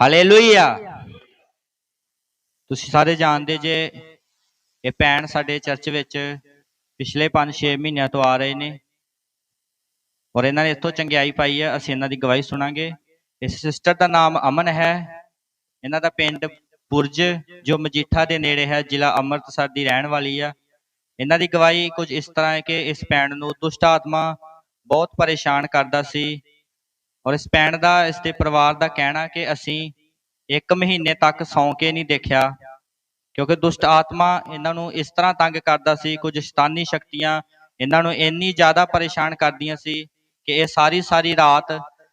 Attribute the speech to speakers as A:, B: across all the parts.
A: Hallelujah ਤੁਸੀਂ ਸਾਰੇ ਜਾਣਦੇ ਜੇ ਇਹ ਭੈਣ ਸਾਡੇ ਚਰਚ ਵਿੱਚ ਪਿਛਲੇ 5-6 ਮਹੀਨਿਆਂ ਤੋਂ ਆ ਰਹੇ ਨੇ ਔਰ ਇਹਨਾਂ ਨੇ ਇੱਥੋਂ ਚੰਗਿਆਈ ਪਾਈ ਹੈ ਅਸੀਂ ਇਹਨਾਂ ਦੀ ਗਵਾਹੀ ਸੁਣਾਂਗੇ। ਇਸ ਸਿਸਟਰ ਦਾ ਨਾਮ ਅਮਨ ਹੈ। ਇਹਨਾਂ ਦਾ ਪਿੰਡ ਬੁਰਜ, ਜੋ ਮਜੀਠਾ ਦੇ ਨੇੜੇ ਹੈ, ਜ਼ਿਲ੍ਹਾ ਅੰਮ੍ਰਿਤਸਰ ਦੀ ਰਹਿਣ ਵਾਲੀ ਆ। ਇਹਨਾਂ ਦੀ ਗਵਾਹੀ ਕੁਝ ਇਸ ਤਰ੍ਹਾਂ ਹੈ ਕਿ ਇਸ ਭੈਣ ਨੂੰ ਦੁਸ਼ਟ ਆਤਮਾ ਬਹੁਤ ਪਰੇਸ਼ਾਨ ਕਰਦਾ ਸੀ। ਔਰ ਇਸ ਭੈਣ ਦਾ, ਇਸ ਦੇ ਪਰਿਵਾਰ ਦਾ ਕਹਿਣਾ ਕਿ ਅਸੀਂ ਇੱਕ ਮਹੀਨੇ ਤੱਕ ਸੌਂ ਕੇ ਨਹੀਂ ਦੇਖਿਆ, ਕਿਉਂਕਿ ਦੁਸ਼ਟ ਆਤਮਾ ਇਹਨਾਂ ਨੂੰ ਇਸ ਤਰ੍ਹਾਂ ਤੰਗ ਕਰਦਾ ਸੀ, ਕੁਝ ਸ਼ੈਤਾਨੀ ਸ਼ਕਤੀਆਂ ਇਹਨਾਂ ਨੂੰ ਇੰਨੀ ਜ਼ਿਆਦਾ ਪਰੇਸ਼ਾਨ ਕਰਦੀਆਂ ਸੀ ਕਿ ਇਹ ਸਾਰੀ ਸਾਰੀ ਰਾਤ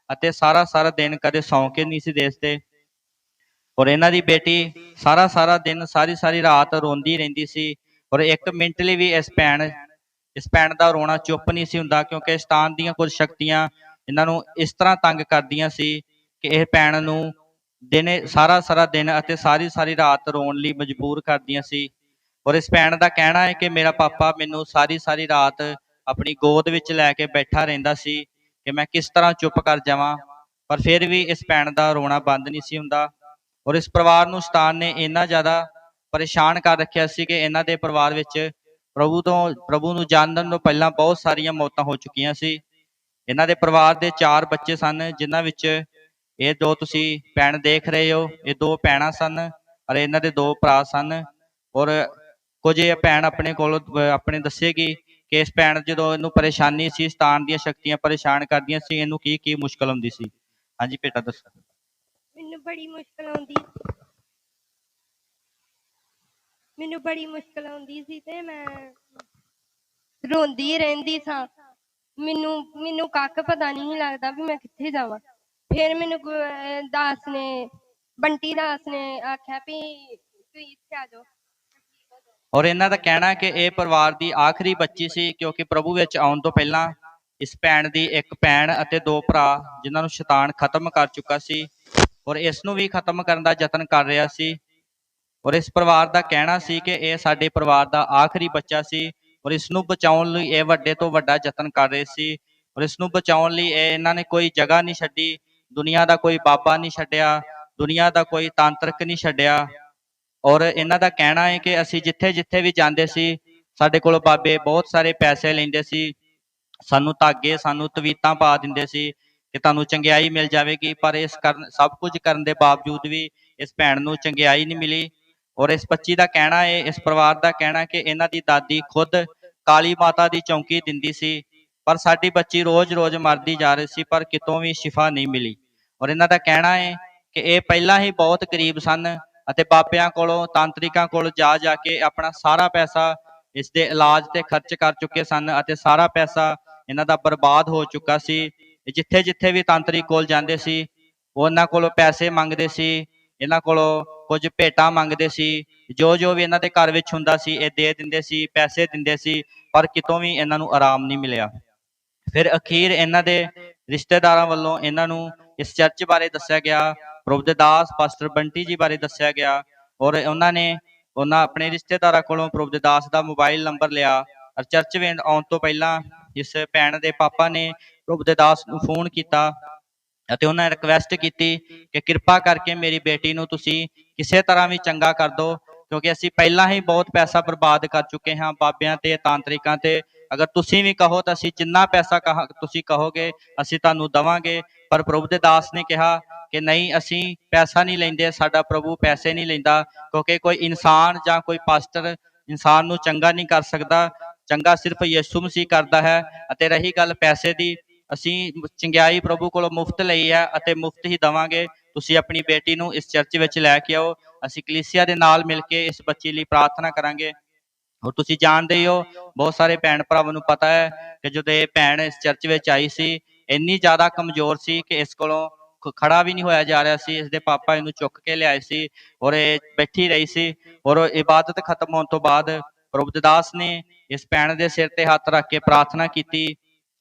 A: ਅਤੇ ਸਾਰਾ ਸਾਰਾ ਦਿਨ ਕਦੇ ਸੌਂ ਕੇ ਨਹੀਂ ਸੀ ਦੇਖਦੇ। ਔਰ ਇਹਨਾਂ ਦੀ ਬੇਟੀ ਸਾਰਾ ਸਾਰਾ ਦਿਨ ਸਾਰੀ ਸਾਰੀ ਰਾਤ ਰੋਂਦੀ ਰਹਿੰਦੀ ਸੀ ਔਰ ਇੱਕ ਮਿੰਟ ਲਈ ਵੀ ਇਸ ਭੈਣ ਇਸ ਭੈਣ ਦਾ ਰੋਣਾ ਚੁੱਪ ਨਹੀਂ ਸੀ ਹੁੰਦਾ, ਕਿਉਂਕਿ ਸ਼ੈਤਾਨ ਦੀਆਂ ਕੁਝ ਸ਼ਕਤੀਆਂ ਇਹਨਾਂ ਨੂੰ ਇਸ ਤਰ੍ਹਾਂ ਤੰਗ ਕਰਦੀਆਂ ਸੀ ਕਿ ਇਹ ਭੈਣ ਨੂੰ ਦਿਨੇ, ਸਾਰਾ ਸਾਰਾ ਦਿਨ ਅਤੇ ਸਾਰੀ ਸਾਰੀ ਰਾਤ ਰੋਣ ਲਈ ਮਜਬੂਰ ਕਰਦੀਆਂ ਸੀ। ਔਰ ਇਸ ਭੈਣ ਦਾ ਕਹਿਣਾ ਹੈ ਕਿ ਮੇਰਾ ਪਾਪਾ ਮੈਨੂੰ ਸਾਰੀ ਸਾਰੀ ਰਾਤ ਆਪਣੀ ਗੋਦ ਵਿੱਚ ਲੈ ਕੇ ਬੈਠਾ ਰਹਿੰਦਾ ਸੀ ਕਿ ਮੈਂ ਕਿਸ ਤਰ੍ਹਾਂ ਚੁੱਪ ਕਰ ਜਾਵਾਂ, ਪਰ ਫਿਰ ਵੀ ਇਸ ਭੈਣ ਦਾ ਰੋਣਾ ਬੰਦ ਨਹੀਂ ਸੀ ਹੁੰਦਾ। ਔਰ ਇਸ ਪਰਿਵਾਰ ਨੂੰ ਸ਼ੈਤਾਨ ਨੇ ਇੰਨਾ ਜ਼ਿਆਦਾ ਪਰੇਸ਼ਾਨ ਕਰ ਰੱਖਿਆ ਸੀ ਕਿ ਇਹਨਾਂ ਦੇ ਪਰਿਵਾਰ ਵਿੱਚ ਪ੍ਰਭੂ ਤੋਂ, ਪ੍ਰਭੂ ਨੂੰ ਜਾਣਨ ਤੋਂ ਪਹਿਲਾਂ ਬਹੁਤ ਸਾਰੀਆਂ ਮੌਤਾਂ ਹੋ ਚੁੱਕੀਆਂ ਸੀ। ਇਹਨਾਂ ਦੇ ਪਰਿਵਾਰ ਦੇ ਚਾਰ ਬੱਚੇ ਸਨ, ਜਿਨ੍ਹਾਂ ਵਿੱਚ ਇਹ ਦੋ ਤੁਸੀਂ ਭੈਣ ਦੇਖ ਰਹੇ ਹੋ, ਇਹ ਦੋ ਭੈਣਾਂ ਸਨ ਔਰ ਇਹਨਾਂ ਦੇ ਦੋ ਭਰਾ ਸਨ ਔਰ ਕੁਝ ਇਹ ਭੈਣ ਆਪਣੇ ਕੋਲ, ਆਪਣੇ ਦੱਸੇਗੀ ਕਿ ਇਸ ਭੈਣ ਜਦੋਂ ਇਹਨੂੰ ਪਰੇਸ਼ਾਨੀ ਸੀ, ਸਤਾਨ ਦੀਆਂ ਸ਼ਕਤੀਆਂ ਪਰੇਸ਼ਾਨ ਕਰਦੀਆਂ ਸੀ, ਇਹਨੂੰ ਕੀ ਕੀ ਮੁਸ਼ਕਲ ਆਉਂਦੀ ਸੀ? ਹਾਂਜੀ ਬੇਟਾ, ਦੱਸੋ।
B: ਮੈਨੂੰ ਬੜੀ ਮੁਸ਼ਕਲ ਆਉਂਦੀ। ਮੈਨੂੰ ਬੜੀ ਮੁਸ਼ਕਲ ਆਉਂਦੀ ਸੀ ਤੇ ਮੈਂ ਰੋਂਦੀ ਰਹਿੰਦੀ ਸਾਂ। ਮੈਨੂੰ ਮੈਨੂੰ ਕੱਖ ਪਤਾ ਨਹੀਂ ਲੱਗਦਾ ਵੀ ਮੈਂ ਕਿੱਥੇ ਜਾਵਾਂ। ਫਿਰ ਮੈਨੂੰ ਗੁ- ਦਾਸ ਨੇ, ਬੰਟੀ ਦਾਸ ਨੇ ਆਖਿਆ ਵੀ ਤੁਸੀਂ ਇੱਥੇ ਆ ਜਾਓ।
A: ਔਰ ਇਹਨਾਂ ਦਾ ਕਹਿਣਾ ਹੈ ਕਿ ਇਹ ਪਰਿਵਾਰ ਦੀ ਆਖਰੀ ਬੱਚੀ ਸੀ, ਕਿਉਂਕਿ ਪ੍ਰਭੂ ਵਿੱਚ ਆਉਣ ਤੋਂ ਪਹਿਲਾਂ ਇਸ ਭੈਣ ਦੀ ਇੱਕ ਭੈਣ ਅਤੇ ਦੋ ਭਰਾ, ਜਿਨ੍ਹਾਂ ਨੂੰ ਸ਼ੈਤਾਨ ਖਤਮ ਕਰ ਚੁੱਕਾ ਸੀ ਔਰ ਇਸ ਨੂੰ ਵੀ ਖਤਮ ਕਰਨ ਦਾ ਯਤਨ ਕਰ ਰਿਹਾ ਸੀ। ਔਰ ਇਸ ਪਰਿਵਾਰ ਦਾ ਕਹਿਣਾ ਸੀ ਕਿ ਇਹ ਸਾਡੇ ਪਰਿਵਾਰ ਦਾ ਆਖਰੀ ਬੱਚਾ ਸੀ ਔਰ ਇਸ ਨੂੰ ਬਚਾਉਣ ਲਈ ਇਹ ਵੱਡੇ ਤੋਂ ਵੱਡਾ ਯਤਨ ਕਰ ਰਹੇ ਸੀ। ਔਰ ਇਸ ਨੂੰ ਬਚਾਉਣ ਲਈ ਇਹ ਇਹਨਾਂ ਨੇ ਕੋਈ ਜਗ੍ਹਾ ਨਹੀਂ ਛੱਡੀ। ਦੁਨੀਆ ਦਾ ਕੋਈ ਬਾਬਾ ਨਹੀਂ ਛੱਡਿਆ, ਦੁਨੀਆ ਦਾ ਕੋਈ ਤਾਂਤਰਿਕ ਨਹੀਂ ਛੱਡਿਆ। ਔਰ ਇਹਨਾਂ ਦਾ ਕਹਿਣਾ ਹੈ ਕਿ ਅਸੀਂ ਜਿੱਥੇ ਜਿੱਥੇ ਵੀ ਜਾਂਦੇ ਸੀ, ਸਾਡੇ ਕੋਲ ਬਾਬੇ ਬਹੁਤ ਸਾਰੇ ਪੈਸੇ ਲੈਂਦੇ ਸੀ। ਸਾਨੂੰ ਧਾਗੇ, ਸਾਨੂੰ ਤਵੀਤਾਂ ਪਾ ਦਿੰਦੇ ਸੀ ਕਿ ਤੁਹਾਨੂੰ ਚੰਗਿਆਈ ਮਿਲ ਜਾਵੇਗੀ, ਪਰ ਇਸ ਕਰਨ, ਸਭ ਕੁਝ ਕਰਨ ਦੇ ਬਾਵਜੂਦ ਵੀ ਇਸ ਭੈਣ ਨੂੰ ਚੰਗਿਆਈ ਨਹੀਂ ਮਿਲੀ। ਔਰ ਇਸ ਬੱਚੀ ਦਾ ਕਹਿਣਾ ਹੈ, ਇਸ ਪਰਿਵਾਰ ਦਾ ਕਹਿਣਾ ਕਿ ਇਹਨਾਂ ਦੀ ਦਾਦੀ ਖੁਦ ਕਾਲੀ ਮਾਤਾ ਦੀ ਚੌਂਕੀ ਦਿੰਦੀ ਸੀ, ਪਰ ਸਾਡੀ ਬੱਚੀ ਰੋਜ਼-ਰੋਜ਼ ਮਰਦੀ ਜਾ ਰਹੀ ਸੀ, ਪਰ ਕਿਤੋਂ ਵੀ ਸ਼ਿਫਾ ਨਹੀਂ ਮਿਲੀ। ਔਰ ਇਹਨਾਂ ਦਾ ਕਹਿਣਾ ਹੈ ਕਿ ਇਹ ਪਹਿਲਾਂ ਹੀ ਬਹੁਤ ਗਰੀਬ ਸਨ ਅਤੇ ਬਾਬਿਆਂ ਕੋਲੋਂ, ਤਾਂਤਰਿਕਾਂ ਕੋਲ ਜਾ ਜਾ ਕੇ ਆਪਣਾ ਸਾਰਾ ਪੈਸਾ ਇਸ ਦੇ ਇਲਾਜ ਤੇ ਖਰਚ ਕਰ ਚੁੱਕੇ ਸਨ ਅਤੇ ਸਾਰਾ ਪੈਸਾ ਇਹਨਾਂ ਦਾ ਬਰਬਾਦ ਹੋ ਚੁੱਕਾ ਸੀ। ਜਿੱਥੇ ਜਿੱਥੇ ਵੀ ਤਾਂਤਰਿਕ ਕੋਲ ਜਾਂਦੇ ਸੀ ਉਹ ਉਹਨਾਂ ਕੋਲੋਂ ਪੈਸੇ ਮੰਗਦੇ ਸੀ, ਇਹਨਾਂ ਕੋਲੋਂ ਕੁਝ ਭੇਟਾਂ ਮੰਗਦੇ ਸੀ, ਜੋ ਜੋ ਵੀ ਇਹਨਾਂ ਦੇ ਘਰ ਵਿੱਚ ਹੁੰਦਾ ਸੀ ਇਹ ਦੇ ਦਿੰਦੇ ਸੀ, ਪੈਸੇ ਦਿੰਦੇ ਸੀ, ਪਰ ਕਿਤੋਂ ਵੀ ਇਹਨਾਂ ਨੂੰ ਆਰਾਮ ਨਹੀਂ ਮਿਲਿਆ। ਫਿਰ ਅਖੀਰ ਇਹਨਾਂ ਦੇ ਰਿਸ਼ਤੇਦਾਰਾਂ ਵੱਲੋਂ ਇਹਨਾਂ ਨੂੰ ਇਸ ਚਰਚ ਬਾਰੇ ਦੱਸਿਆ ਗਿਆ, ਪ੍ਰਭੂ ਦੇ ਦਾਸ ਪਾਸਟਰ ਬੰਟੀ ਜੀ ਬਾਰੇ ਦੱਸਿਆ ਗਿਆ ਔਰ ਉਹਨਾਂ ਨੇ ਉਹਨਾਂ ਆਪਣੇ ਰਿਸ਼ਤੇਦਾਰਾਂ ਕੋਲੋਂ ਪ੍ਰਭੂ ਦੇ ਦਾਸ ਦਾ ਮੋਬਾਈਲ ਨੰਬਰ ਲਿਆ ਔਰ ਚਰਚ ਵਿੱਚ ਆਉਣ ਤੋਂ ਪਹਿਲਾਂ ਇਸ ਭੈਣ ਦੇ ਪਾਪਾ ਨੇ ਪ੍ਰਭੂ ਦੇ ਦਾਸ ਨੂੰ ਫੋਨ ਕੀਤਾ ਅਤੇ ਉਹਨਾਂ ਨੇ ਰਿਕਵੈਸਟ ਕੀਤੀ ਕਿ ਕਿਰਪਾ ਕਰਕੇ ਮੇਰੀ ਬੇਟੀ ਨੂੰ ਤੁਸੀਂ ਕਿਸੇ ਤਰ੍ਹਾਂ ਵੀ ਚੰਗਾ ਕਰ ਦਿਓ ਕਿਉਂਕਿ ਅਸੀਂ ਪਹਿਲਾਂ ਹੀ ਬਹੁਤ ਪੈਸਾ ਬਰਬਾਦ ਕਰ ਚੁੱਕੇ ਹਾਂ ਬਾਬਿਆਂ ਤੇ ਤਾਂਤਰਿਕਾਂ ਤੇ ਅਗਰ ਤੁਸੀਂ ਵੀ ਕਹੋ ਤਾਂ ਅਸੀਂ ਜਿੰਨਾ ਪੈਸਾ ਕਹਾ, ਤੁਸੀਂ ਕਹੋਗੇ, ਅਸੀਂ ਤੁਹਾਨੂੰ ਦਵਾਂਗੇ। ਪਰ ਪ੍ਰਭੂ ਦੇ ਦਾਸ ਨੇ ਕਿਹਾ ਕਿ ਨਹੀਂ, ਅਸੀਂ ਪੈਸਾ ਨਹੀਂ ਲੈਂਦੇ, ਸਾਡਾ ਪ੍ਰਭੂ ਪੈਸੇ ਨਹੀਂ ਲੈਂਦਾ, ਕਿਉਂਕਿ ਕੋਈ ਇਨਸਾਨ ਜਾਂ ਕੋਈ ਪਾਸਟਰ ਇਨਸਾਨ ਨੂੰ ਚੰਗਾ ਨਹੀਂ ਕਰ ਸਕਦਾ। ਚੰਗਾ ਸਿਰਫ ਯਿਸੂ ਮਸੀਹ ਕਰਦਾ ਹੈ ਅਤੇ ਰਹੀ ਗੱਲ ਪੈਸੇ ਦੀ, ਅਸੀਂ ਚੰਗਿਆਈ ਪ੍ਰਭੂ ਕੋਲੋਂ ਮੁਫਤ ਲਈ ਹੈ ਅਤੇ ਮੁਫਤ ਹੀ ਦਵਾਂਗੇ। ਤੁਸੀਂ ਆਪਣੀ ਬੇਟੀ ਨੂੰ ਇਸ ਚਰਚ ਵਿੱਚ ਲੈ ਕੇ ਆਓ। ਅਸੀਂ ਕਲੀਸਿਆ ਦੇ ਨਾਲ ਮਿਲ ਕੇ ਇਸ ਬੱਚੀ ਲਈ ਪ੍ਰਾਰਥਨਾ ਕਰਾਂਗੇ। ਔਰ ਤੁਸੀਂ ਜਾਣਦੇ ਹੀ ਹੋ, ਬਹੁਤ ਸਾਰੇ ਭੈਣ ਭਰਾਵਾਂ ਨੂੰ ਪਤਾ ਹੈ ਕਿ ਜਦੋਂ ਇਹ ਭੈਣ ਇਸ ਚਰਚ ਵਿੱਚ ਆਈ ਸੀ, ਇੰਨੀ ਜ਼ਿਆਦਾ ਕਮਜ਼ੋਰ ਸੀ ਕਿ ਇਸ ਕੋਲੋਂ ਖ- ਖੜਾ ਵੀ ਨਹੀਂ ਹੋਇਆ ਜਾ ਰਿਹਾ ਸੀ ਇਸ ਦੇ ਪਾਪਾ ਇਹਨੂੰ ਚੁੱਕ ਕੇ ਲਿਆਏ ਸੀ ਔਰ ਇਹ ਬੈਠੀ ਰਹੀ ਸੀ ਔਰ ਇਬਾਦਤ ਖਤਮ ਹੋਣ ਤੋਂ ਬਾਅਦ ਪ੍ਰਭੂ ਦਾਸ ਨੇ ਇਸ ਭੈਣ ਦੇ ਸਿਰ ਤੇ ਹੱਥ ਰੱਖ ਕੇ ਪ੍ਰਾਰਥਨਾ ਕੀਤੀ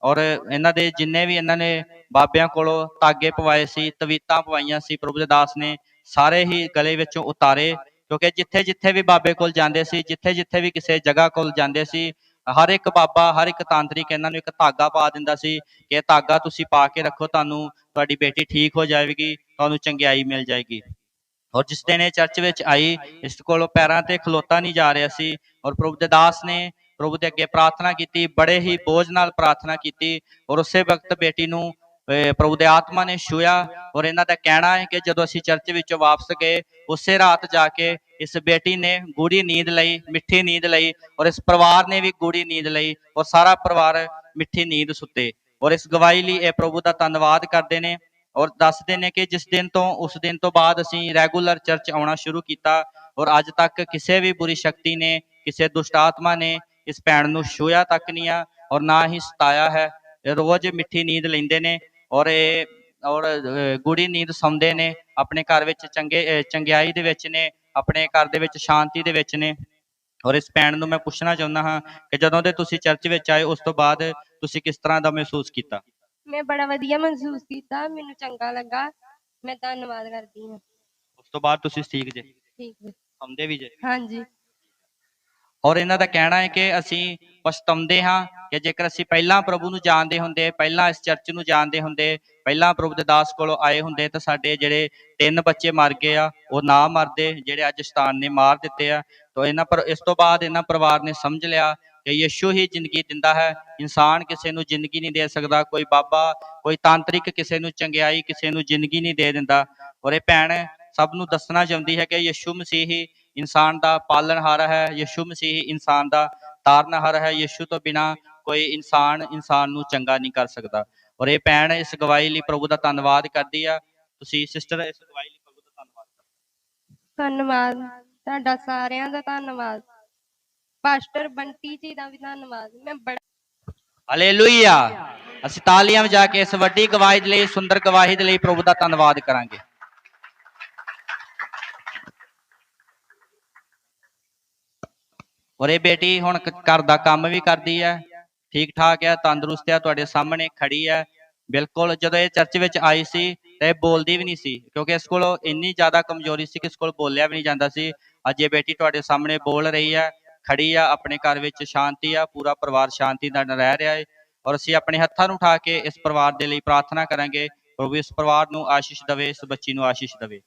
A: ਔਰ ਇਹਨਾਂ ਦੇ ਜਿੰਨੇ ਵੀ ਇਹਨਾਂ ਨੇ ਬਾਬਿਆਂ ਕੋਲੋਂ ਤਾਗੇ ਪਵਾਏ ਸੀ, ਤਵੀਤਾਂ ਪਵਾਈਆਂ ਸੀ, ਪ੍ਰਭੂ ਦੇ ਦਾਸ ਨੇ ਸਾਰੇ ਹੀ ਗਲੇ ਵਿੱਚੋਂ ਉਤਾਰੇ ਕਿਉਂਕਿ ਜਿੱਥੇ ਜਿੱਥੇ ਵੀ ਬਾਬੇ ਕੋਲ ਜਾਂਦੇ ਸੀ, ਜਿੱਥੇ ਜਿੱਥੇ ਵੀ ਕਿਸੇ ਜਗ੍ਹਾ ਕੋਲ ਜਾਂਦੇ ਸੀ, ਹਰ ਇੱਕ ਬਾਬਾ, ਹਰ ਇੱਕ ਤਾਂਤਰਿਕ ਇਹਨਾਂ ਨੂੰ ਇੱਕ ਧਾਗਾ ਪਾ ਦਿੰਦਾ ਸੀ ਕਿ ਇਹ ਧਾਗਾ ਤੁਸੀਂ ਪਾ ਕੇ ਰੱਖੋ, ਤੁਹਾਨੂੰ ਤੁਹਾਡੀ ਬੇਟੀ ਠੀਕ ਹੋ ਜਾਵੇਗੀ, ਤੁਹਾਨੂੰ ਚੰਗਿਆਈ ਮਿਲ ਜਾਏਗੀ। ਔਰ ਜਿਸ ਦਿਨ ਇਹ ਚਰਚ ਵਿੱਚ ਆਈ, ਇਸ ਕੋਲੋਂ ਪੈਰਾਂ ਤੇ ਖਲੋਤਾ ਨਹੀਂ ਜਾ ਰਿਹਾ ਸੀ ਔਰ ਪ੍ਰਭੂ ਦੇ ਦਾਸ ਨੇ ਪ੍ਰਭੂ ਦੇ ਅੱਗੇ ਪ੍ਰਾਰਥਨਾ ਕੀਤੀ, ਬੜੇ ਹੀ ਬੋਝ ਨਾਲ ਪ੍ਰਾਰਥਨਾ ਕੀਤੀ ਔਰ ਉਸੇ ਵਕਤ ਬੇਟੀ ਨੂੰ ਪ੍ਰਭੂ ਦੇ ਆਤਮਾ ਨੇ ਛੂਇਆ ਔਰ ਇਹਨਾਂ ਦਾ ਕਹਿਣਾ ਹੈ ਕਿ ਜਦੋਂ ਅਸੀਂ ਚਰਚ ਵਿੱਚੋਂ ਵਾਪਸ ਗਏ, ਉਸੇ ਰਾਤ ਜਾ ਕੇ ਇਸ ਬੇਟੀ ਨੇ ਗੂੜੀ ਨੀਂਦ ਲਈ, ਮਿੱਠੀ ਨੀਂਦ ਲਈ ਔਰ ਇਸ ਪਰਿਵਾਰ ਨੇ ਵੀ ਗੂੜੀ ਨੀਂਦ ਲਈ ਔਰ ਸਾਰਾ ਪਰਿਵਾਰ ਮਿੱਠੀ ਨੀਂਦ ਸੁੱਤੇ ਔਰ ਇਸ ਗਵਾਹੀ ਲਈ ਇਹ ਪ੍ਰਭੂ ਦਾ ਧੰਨਵਾਦ ਕਰਦੇ ਨੇ ਔਰ ਦੱਸਦੇ ਨੇ ਕਿ ਜਿਸ ਦਿਨ ਤੋਂ, ਉਸ ਦਿਨ ਤੋਂ ਬਾਅਦ ਅਸੀਂ ਰੈਗੂਲਰ ਚਰਚ ਆਉਣਾ ਸ਼ੁਰੂ ਕੀਤਾ ਔਰ ਅੱਜ ਤੱਕ ਕਿਸੇ ਵੀ ਬੁਰੀ ਸ਼ਕਤੀ ਨੇ, ਕਿਸੇ ਦੁਸ਼ਟ ਆਤਮਾ ਨੇ ਇਸ ਭੈਣ ਨੂੰ ਛੂਇਆ ਤੱਕ ਨਹੀਂ ਆ ਔਰ ਨਾ ਹੀ ਸਤਾਇਆ ਹੈ। ਰੋਜ਼ ਮਿੱਠੀ ਨੀਂਦ ਲੈਂਦੇ ਨੇ ਔਰ ਇਹ ਔਰ ਗੂੜੀ ਨੀਂਦ ਸੌਂਦੇ ਨੇ ਆਪਣੇ ਘਰ ਵਿੱਚ ਚੰਗੇ ਚੰਗਿਆਈ ਦੇ ਵਿੱਚ ਨੇ ਆਪਣੇ ਘਰ ਦੇ ਵਿੱਚ ਸ਼ਾਂਤੀ ਦੇ ਵਿੱਚ ਨੇ। ਔਰ ਇਸ ਭੈਣ ਨੂੰ ਮੈਂ ਪੁੱਛਣਾ ਚਾਹੁੰਦਾ ਹਾਂ ਕਿ ਜਦੋਂ ਦੇ ਤੁਸੀਂ ਚਰਚ ਵਿੱਚ ਆਏ ਉਸ ਤੋਂ ਬਾਅਦ ਤੁਸੀਂ ਕਿਸ ਤਰ੍ਹਾਂ ਦਾ ਮਹਿਸੂਸ ਕੀਤਾ?
B: ਮੈਂ ਬੜਾ ਵਧੀਆ ਮਹਿਸੂਸ ਕੀਤਾ ਮੈਨੂੰ ਚੰਗਾ ਲੱਗਾ। ਮੈਂ ਧੰਨਵਾਦ ਕਰਦੀ ਹਾਂ।
A: ਉਸ ਤੋਂ ਬਾਅਦ ਤੁਸੀਂ ਠੀਕ ਜੇ?
B: ਠੀਕ ਹੈ
A: ਸੌਂਦੇ ਵੀ ਜੇ?
B: ਹਾਂਜੀ।
A: ਔਰ ਇਹਨਾਂ ਦਾ ਕਹਿਣਾ ਹੈ ਕਿ ਅਸੀਂ ਪਛਤਾਉਂਦੇ ਹਾਂ ਕਿ ਜੇਕਰ ਅਸੀਂ ਪਹਿਲਾਂ ਪ੍ਰਭੂ ਨੂੰ ਜਾਣਦੇ ਹੁੰਦੇ, ਪਹਿਲਾਂ ਇਸ ਚਰਚ ਨੂੰ ਜਾਣਦੇ ਹੁੰਦੇ, ਪਹਿਲਾਂ ਪ੍ਰਭੂ ਦੇ ਦਾਸ ਕੋਲੋਂ ਆਏ ਹੁੰਦੇ, ਤਾਂ ਸਾਡੇ ਜਿਹੜੇ ਤਿੰਨ ਬੱਚੇ ਮਰ ਗਏ ਆ, ਉਹ ਨਾ ਮਰਦੇ, ਜਿਹੜੇ ਅੱਜ ਸ਼ੈਤਾਨ ਨੇ ਮਾਰ ਦਿੱਤੇ ਆ। ਤਾਂ ਇਹਨਾਂ ਪਰ, ਇਸ ਤੋਂ ਬਾਅਦ ਇਹਨਾਂ ਪਰਿਵਾਰ ਨੇ ਸਮਝ ਲਿਆ ਕਿ ਯਿਸੂ ਹੀ ਜ਼ਿੰਦਗੀ ਦਿੰਦਾ ਹੈ। ਇਨਸਾਨ ਕਿਸੇ ਨੂੰ ਜ਼ਿੰਦਗੀ ਨਹੀਂ ਦੇ ਸਕਦਾ, ਕੋਈ ਬਾਬਾ, ਕੋਈ ਤਾਂਤਰਿਕ ਕਿਸੇ ਨੂੰ ਚੰਗਿਆਈ, ਕਿਸੇ ਨੂੰ ਜ਼ਿੰਦਗੀ ਨਹੀਂ ਦੇ ਦਿੰਦਾ। ਔਰ ਇਹ ਭੈਣ ਸਭ ਨੂੰ ਦੱਸਣਾ ਚਾਹੁੰਦੀ ਹੈ ਕਿ ਯਿਸੂ ਮਸੀਹ ਇਨਸਾਨ ਦਾ ਪਾਲਣਹਾਰ ਹੈ ਯਿਸੂ ਮਸੀਹ ਇਨਸਾਨ ਦਾ ਤਾਰਨਹਾਰ ਹੈ ਯਿਸੂ ਤੋਂ ਬਿਨਾ ਕੋਈ ਇਨਸਾਨ ਇਨਸਾਨ ਨੂੰ ਚੰਗਾ ਨਹੀਂ ਕਰ ਸਕਦਾ। ਔਰ ਇਹ ਭੈਣ ਇਸ ਗਵਾਹੀ ਲਈ ਪ੍ਰਭੂ ਦਾ ਧੰਨਵਾਦ ਕਰਦੀ ਆ। ਤੁਸੀਂ ਸਿਸਟਰ ਇਸ ਗਵਾਹੀ ਲਈ ਪ੍ਰਭੂ ਦਾ ਧੰਨਵਾਦ
B: ਧੰਨਵਾਦ। ਤੁਹਾਡਾ ਸਾਰਿਆਂ ਦਾ ਧੰਨਵਾਦ। ਪਾਸਟਰ ਬੰਟੀ ਜੀ ਦਾ ਵੀ ਧੰਨਵਾਦ। ਮੈਂ ਬੜਾ
A: ਹਾਲੇਲੂਇਆ ਅਸੀਂ ਤਾਲੀਆਂ ਵਜਾ ਕੇ ਇਸ ਵੱਡੀ ਗਵਾਹੀ ਦੇ ਲਈ ਸੁੰਦਰ ਗਵਾਹੀ ਦੇ ਲਈ ਪ੍ਰਭੂ ਦਾ ਧੰਨਵਾਦ ਕਰਾਂਗੇ। ਔਰ ਇਹ ਬੇਟੀ ਹੁਣ ਘਰ ਦਾ ਕੰਮ ਵੀ ਕਰਦੀ ਹੈ। ਠੀਕ ਠਾਕ ਹੈ, ਤੰਦਰੁਸਤ ਹੈ, ਤੁਹਾਡੇ ਸਾਹਮਣੇ ਖੜੀ ਹੈ। ਬਿਲਕੁਲ ਜਦੋਂ ਇਹ ਚਰਚ ਵਿੱਚ ਆਈ ਸੀ ਤਾਂ ਇਹ ਬੋਲਦੀ ਵੀ ਨਹੀਂ ਸੀ, ਕਿਉਂਕਿ ਇਸ ਕੋਲ ਇੰਨੀ ਜ਼ਿਆਦਾ ਕਮਜ਼ੋਰੀ ਸੀ ਕਿ ਇਸ ਕੋਲ ਬੋਲਿਆ ਵੀ ਨਹੀਂ ਜਾਂਦਾ ਸੀ। ਅੱਜ ਇਹ ਬੇਟੀ ਤੁਹਾਡੇ ਸਾਹਮਣੇ ਬੋਲ ਰਹੀ ਹੈ, ਖੜੀ ਆ ਆਪਣੇ ਘਰ ਵਿੱਚ ਸ਼ਾਂਤੀ ਆ, ਪੂਰਾ ਪਰਿਵਾਰ ਸ਼ਾਂਤੀ ਨਾਲ ਰਹਿ ਰਿਹਾ ਹੈ। ਔਰ ਅਸੀਂ ਆਪਣੇ ਹੱਥਾਂ ਨੂੰ ਉਠਾ ਕੇ ਇਸ ਪਰਿਵਾਰ ਦੇ ਲਈ ਪ੍ਰਾਰਥਨਾ ਕਰਾਂਗੇ, ਪ੍ਰਭੂ ਇਸ ਪਰਿਵਾਰ ਨੂੰ ਆਸ਼ੀਸ਼ ਦੇਵੇ, ਇਸ ਬੱਚੀ ਨੂੰ ਆਸ਼ੀਸ਼ ਦੇਵੇ।